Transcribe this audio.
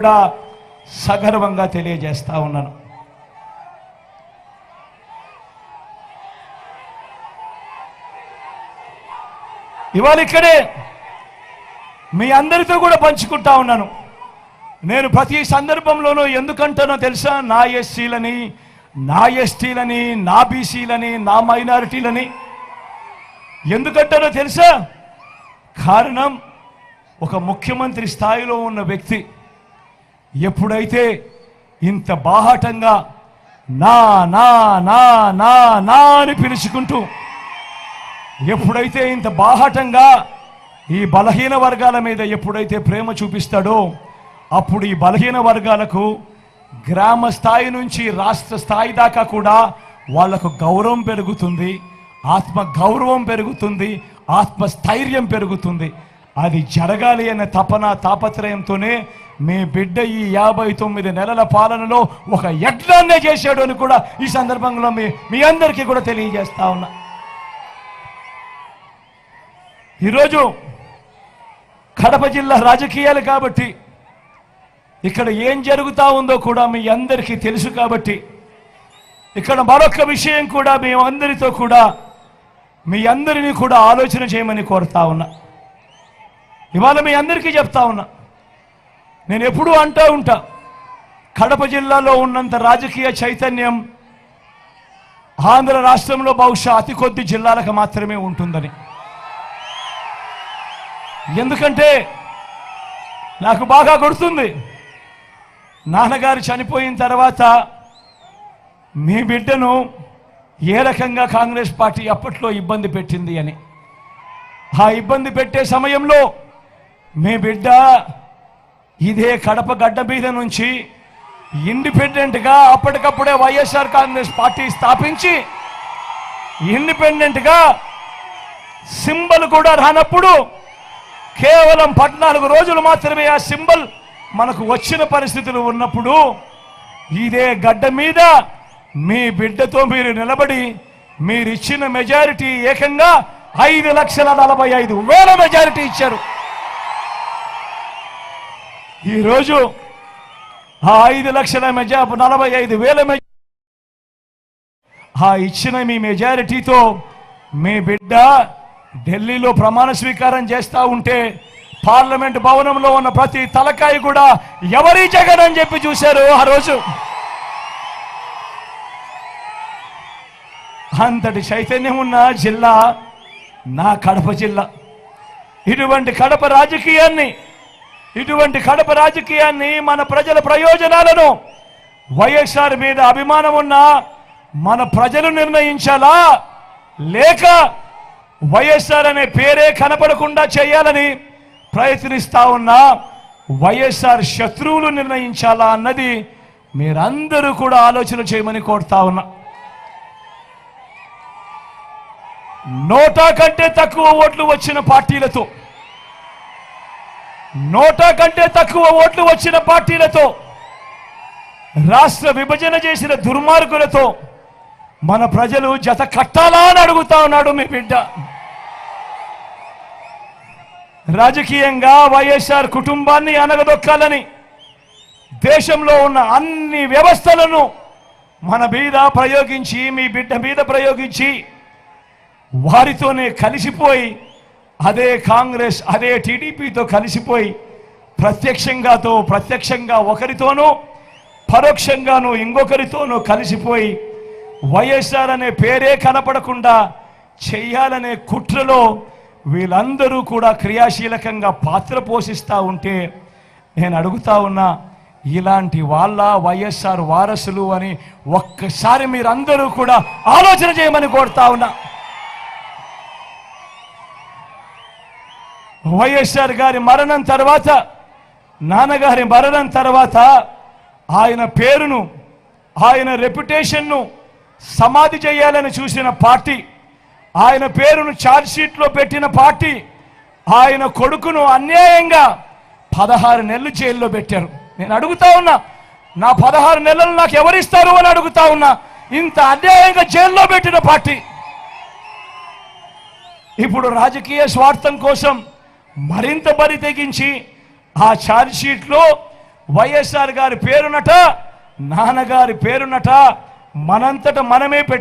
కూడా సగర్వంగా తెలియజేస్తా ఉన్నాను. ఇవాళ ఇక్కడే మీ అందరితో కూడా పంచుకుంటా ఉన్నాను. నేను ప్రతి సందర్భంలోనూ ఎందుకంటానో తెలుసా? నా ఎస్సీలని నా ఎస్టీలని నా బీసీలని నా మైనారిటీలని. ఎందుకంటానో తెలుసా? కారణం ఒక ముఖ్యమంత్రి స్థాయిలో ఉన్న వ్యక్తి. ఎప్పుడైతే ఇంత బాహటంగా నా నా నా నా నా అని పిలుచుకుంటూ ఎప్పుడైతే ఇంత బాహటంగా ఈ బలహీన వర్గాల మీద ఎప్పుడైతే ప్రేమ చూపిస్తాడో అప్పుడు ఈ బలహీన వర్గాలకు గ్రామ స్థాయి నుంచి రాష్ట్ర స్థాయి దాకా కూడా వాళ్ళకు గౌరవం పెరుగుతుంది ఆత్మ గౌరవం పెరుగుతుంది ఆత్మ స్థైర్యం పెరుగుతుంది. అది జరగాలి అనే తపన తాపత్రయంతోనే మీ బిడ్డ ఈ యాభై తొమ్మిది నెలల పాలనలో ఒక యజ్ఞాన్నే చేశాడు అని కూడా ఈ సందర్భంలో మీ మీ అందరికీ కూడా తెలియజేస్తా ఉన్నా. ఈరోజు కడప జిల్లా రాజకీయాలు కాబట్టి ఇక్కడ ఏం జరుగుతా ఉందో కూడా మీ అందరికీ తెలుసు కాబట్టి ఇక్కడ మరొక విషయం కూడా మీ అందరితో కూడా మీ అందరినీ కూడా ఆలోచన చేయమని కోరుతా ఉన్నా. ఇవాళ మీ అందరికీ చెప్తా ఉన్నా. నేను ఎప్పుడూ అంటూ ఉంటా కడప జిల్లాలో ఉన్నంత రాజకీయ చైతన్యం ఆంధ్ర రాష్ట్రంలో బహుశా అతి కొద్ది జిల్లాలకు మాత్రమే ఉంటుందని. ఎందుకంటే నాకు బాగా గుర్తుంది నాన్నగారు చనిపోయిన తర్వాత మీ బిడ్డను ఏ రకంగా కాంగ్రెస్ పార్టీ అప్పట్లో ఇబ్బంది పెట్టింది అని. ఆ ఇబ్బంది పెట్టే సమయంలో మీ బిడ్డ ఇదే కడప గడ్డ మీద నుంచి ఇండిపెండెంట్గా అప్పటికప్పుడే వైఎస్ఆర్ కాంగ్రెస్ పార్టీ స్థాపించి ఇండిపెండెంట్గా సింబల్ కూడా రానప్పుడు కేవలం పద్నాలుగు రోజులు మాత్రమే ఆ సింబల్ మనకు వచ్చిన పరిస్థితులు ఉన్నప్పుడు ఇదే గడ్డ మీద మీ బిడ్డతో మీరు నిలబడి మీరిచ్చిన మెజారిటీ ఏకంగా ఐదు లక్షల నలభై ఐదు వేల మెజారిటీ ఇచ్చారు. ఈరోజు ఆ ఐదు లక్షల మెజా నలభై ఐదు వేల మెజ ఆ ఇచ్చిన మీ మెజారిటీతో మీ బిడ్డ ఢిల్లీలో ప్రమాణ స్వీకారం చేస్తూ ఉంటే పార్లమెంట్ భవనంలో ఉన్న ప్రతి తలకాయ కూడా ఎవరి జగన్ అని చెప్పి చూశారు ఆ రోజు. అంతటి చైతన్యం ఉన్న జిల్లా నా కడప జిల్లా. ఇటువంటి కడప రాజకీయాన్ని ఇటువంటి కడప రాజకీయాన్ని మన ప్రజల ప్రయోజనాలను వైఎస్ఆర్ మీద అభిమానం ఉన్న మన ప్రజలు నిర్ణయించాలా? లేక వైఎస్ఆర్ అనే పేరే కనపడకుండా చేయాలని ప్రయత్నిస్తా ఉన్న వైఎస్ఆర్ శత్రువులు నిర్ణయించాలా అన్నది మీరందరూ కూడా ఆలోచన చేయమని కోరుతా ఉన్నా. నోటా కంటే తక్కువ ఓట్లు వచ్చిన పార్టీలతో నోటా కంటే తక్కువ ఓట్లు వచ్చిన పార్టీలతో రాష్ట్ర విభజన చేసిన దుర్మార్గులతో మన ప్రజలు జత కట్టాలా అని అడుగుతా ఉన్నాడు మీ బిడ్డ. రాజకీయంగా వైఎస్ఆర్ కుటుంబాన్ని అనగదొక్కాలని దేశంలో ఉన్న అన్ని వ్యవస్థలను మన మీద ప్రయోగించి మీ బిడ్డ మీద ప్రయోగించి వారితోనే కలిసిపోయి అదే కాంగ్రెస్ అదే టీడీపీతో కలిసిపోయి ప్రత్యక్షంగాతో ప్రత్యక్షంగా ఒకరితోనూ పరోక్షంగానూ ఇంకొకరితోనూ కలిసిపోయి వైఎస్ఆర్ అనే పేరే కనపడకుండా చెయ్యాలనే కుట్రలో వీళ్ళందరూ కూడా క్రియాశీలకంగా పాత్ర పోషిస్తూ ఉంటే నేను అడుగుతా ఉన్నా ఇలాంటి వాళ్ళ వైఎస్ఆర్ వారసులు అని ఒక్కసారి మీరందరూ కూడా ఆలోచన చేయమని కోరుతా ఉన్నా. వైఎస్ఆర్ గారి మరణం తర్వాత నాన్నగారి మరణం తర్వాత ఆయన పేరును ఆయన రెప్యుటేషన్ను సమాధి చేయాలని చూసిన పార్టీ ఆయన పేరును ఛార్జ్షీట్లో పెట్టిన పార్టీ ఆయన కొడుకును అన్యాయంగా పదహారు నెలలు జైల్లో పెట్టారు. నేను అడుగుతా ఉన్నా నా పదహారు నెలలు నాకు ఎవరిస్తారు అని అడుగుతా ఉన్నా ఇంత అన్యాయంగా జైల్లో పెట్టిన పార్టీ. ఇప్పుడు రాజకీయ స్వార్థం కోసం మరింత బరి తెగించి ఆ ఛార్జ్షీట్లో వైఎస్ఆర్ గారి పేరునట నాన్నగారి పేరునట మనంతట మనమే పెట్టి